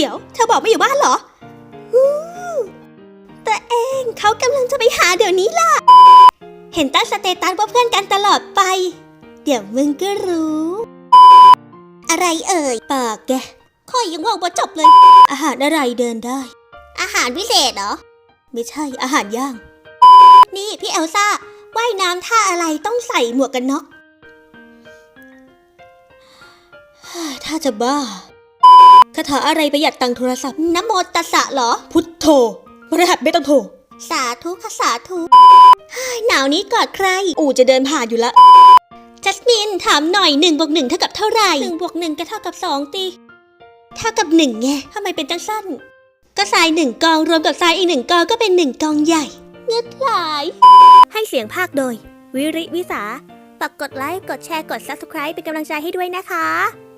ดี๋ยวเธอบอกไม่อยู่บ้านเหรอฮู้แต่เองเขากำลังจะไปหาเดี๋ยวนี้ล่ะ เห็นตั้งสเตตัสว่าเพื่อนกันตลอดไป เดี๋ยวมึงก็รู้ อะไรเอ่ยปากแกค่อยยังว่าบ่จบเลย อาหารอะไรเดินได้ อาหารพิเศษเหรอ ไม่ใช่อาหารย่าง นี่พี่เอลซ่าว่ายน้ำท่าอะไรต้องใส่หมวกกันน็อกถ้าจะบ้าคาถาอะไรประหยัดตังค์โทรศัพท์นะโมตัสสะเหรอ พุทโธมรหัสไม่ต้องโทร สาธุค่ะสาธุเฮ้ยหนาวนี้กอดใคร อู่จะเดินผ่านอยู่ละ จัสมินถามหน่อยหนึ่งบวกหนึ่งเท่ากับเท่าไหร่หนึ่งบวกหนึ่งก็เท่ากับสองตีเท่ากับหนึ่งไงทำไมเป็นจังสั้น ก็ทรายหนึ่งกองรวมกับทรายอีกหนึ่งกองก็เป็นหนึ่งกองใหญ่เงือกหลาย ให้เสียงภาคโดย วิริวิสาฝากกดไลค์ กดแชร์ กด Subscribe เป็นกำลังใจให้ด้วยนะคะจุ๊บ